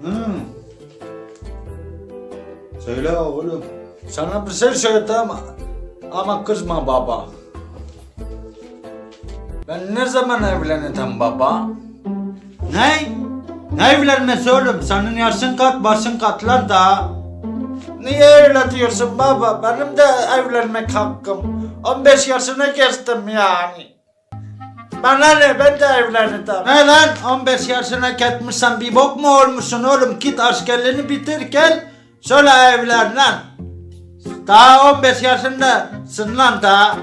Hmm. Söyle oğlum. Sana bir şey söyleyeyim ama kızma baba. Ben ne zaman evleneceğim baba? Ne? Ne evlenmesi oğlum? Senin yaşın kat başın katlar da. Niye öyle diyorsun baba? Benim de evlenmek hakkım. 15 yaşına geçtim yani. Bana ne ben de evleneceğim. Ne lan 15 yaşına gitmişsen bir bok mu olmuşsun oğlum? Git askerliğini bitir gel. Şöyle evlen lan. Daha 15 yaşındasın lan daha.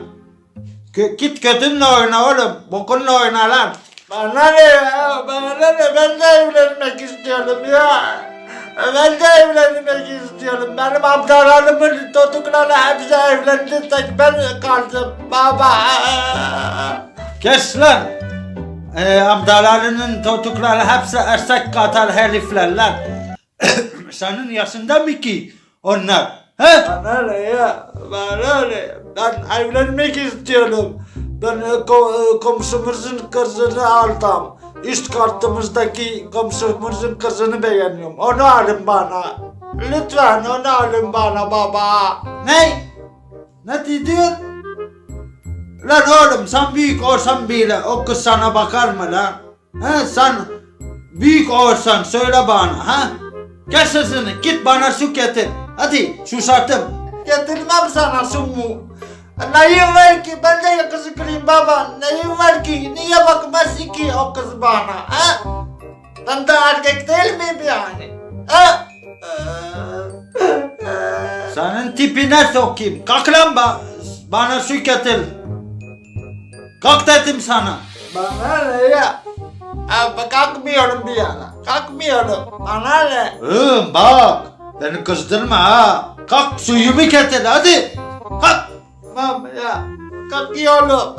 Gö- git götünle oyna oğlum. Bokunla oyna lan. Bana ne ya? Bana ne? Ben de evlenmek istiyorum ya. Ben de evlenmek istiyorum. Benim abdalarımın çocukları hepsi evlendi. Tek ben kaldım. Baba. Kes lan. Ee, abdalarının çocukları hepsi ersek katar herifler lan. Senin yaşında mı ki onlar? He? Bana ne ya? Bana ne? Ben evlenmek istiyorum. Ben e, ko- e, komşumuzun kızını aldım. Üst kartımızdaki komşumuzun kızını beğeniyorum. Onu alın bana. Lütfen onu alın bana baba. Ne? Ne diyorsun? Lan oğlum sen büyük olsan bile o kız sana bakar mı lan? He sen büyük olsan söyle bana ha? Gel sesini git bana su getir. Hadi susattım. Getirmem sana su mu? Neyim var ki ben de yakışıklıyım baba. Neyim var ki? Niye bakmazsın ki o kız bana? Ha? Ben de erkek değil miyim yani? Ha? Senin tipine sokayım. Kalk lan ba bana su getir. Kalk dedim sana. Bana ne ya? Abi kalkmıyorum bir yana. Kalkmıyorum. Bana ne? Hım bak. Beni kızdırma ha. Kalk suyumu getir hadi. Kalk. Tamam ya. Kalkıyorum.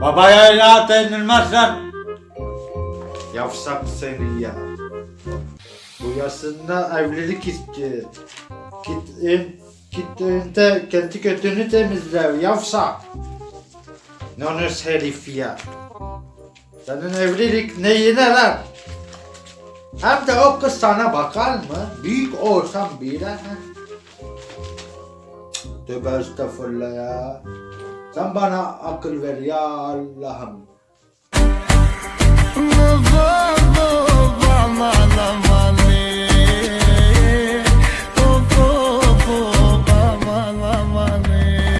Babaya ya denilmez lan. Yavşak seni ya. Bu yaşında evlilik istiyor. Git in, gittiğinde kendi götünü temizle yavşak. Namus herif ya. Senin evlilik neyine lan? Hem de o kız sana bakar mı? Büyük olsam bile. Tövbe estağfurullah ya. Sen bana akıl ver ya Allah'ım.